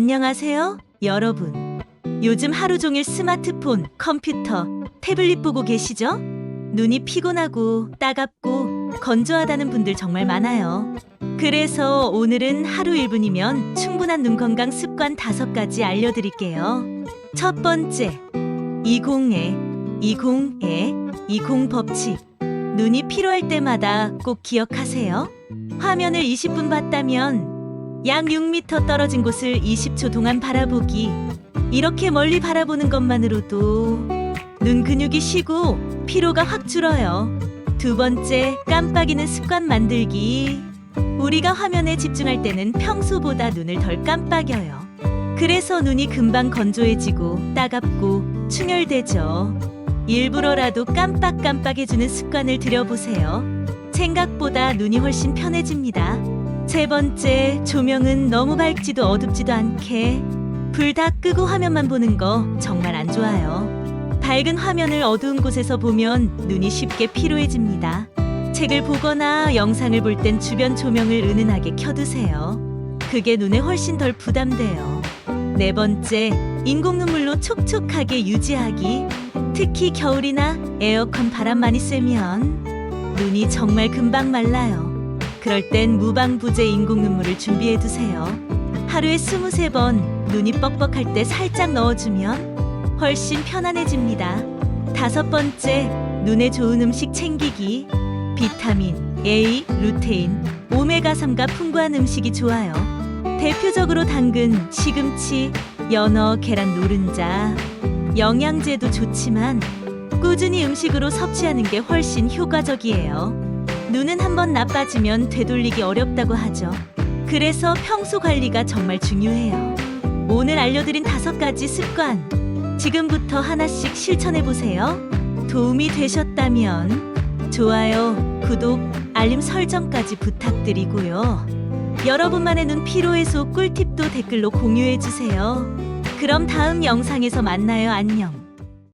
안녕하세요, 여러분. 요즘 하루 종일 스마트폰, 컴퓨터, 태블릿 보고 계시죠? 눈이 피곤하고 따갑고 건조하다는 분들 정말 많아요. 그래서 오늘은 하루 1분이면 충분한 눈 건강 습관 5가지 알려드릴게요. 첫 번째, 20에, 20에, 20 법칙. 눈이 피로할 때마다 꼭 기억하세요. 화면을 20분 봤다면 약 6m 떨어진 곳을 20초 동안 바라보기. 이렇게 멀리 바라보는 것만으로도 눈 근육이 쉬고 피로가 확 줄어요. 두 번째, 깜빡이는 습관 만들기. 우리가 화면에 집중할 때는 평소보다 눈을 덜 깜빡여요. 그래서 눈이 금방 건조해지고 따갑고 충혈되죠. 일부러라도 깜빡깜빡해주는 습관을 들여보세요. 생각보다 눈이 훨씬 편해집니다. 세 번째, 조명은 너무 밝지도 어둡지도 않게 불 다 끄고 화면만 보는 거 정말 안 좋아요. 밝은 화면을 어두운 곳에서 보면 눈이 쉽게 피로해집니다. 책을 보거나 영상을 볼 땐 주변 조명을 은은하게 켜두세요. 그게 눈에 훨씬 덜 부담돼요. 네 번째, 인공 눈물로 촉촉하게 유지하기. 특히 겨울이나 에어컨 바람 많이 쐬면 눈이 정말 금방 말라요. 그럴 땐 무방부제 인공 눈물을 준비해 두세요. 하루에 23번 눈이 뻑뻑할 때 살짝 넣어주면 훨씬 편안해집니다. 다섯 번째, 눈에 좋은 음식 챙기기. 비타민, A, 루테인, 오메가3가 풍부한 음식이 좋아요. 대표적으로 당근, 시금치, 연어, 계란 노른자. 영양제도 좋지만 꾸준히 음식으로 섭취하는 게 훨씬 효과적이에요. 눈은 한번 나빠지면 되돌리기 어렵다고 하죠. 그래서 평소 관리가 정말 중요해요. 오늘 알려드린 다섯 가지 습관. 지금부터 하나씩 실천해 보세요. 도움이 되셨다면 좋아요, 구독, 알림 설정까지 부탁드리고요. 여러분만의 눈 피로 해소 꿀팁도 댓글로 공유해 주세요. 그럼 다음 영상에서 만나요. 안녕.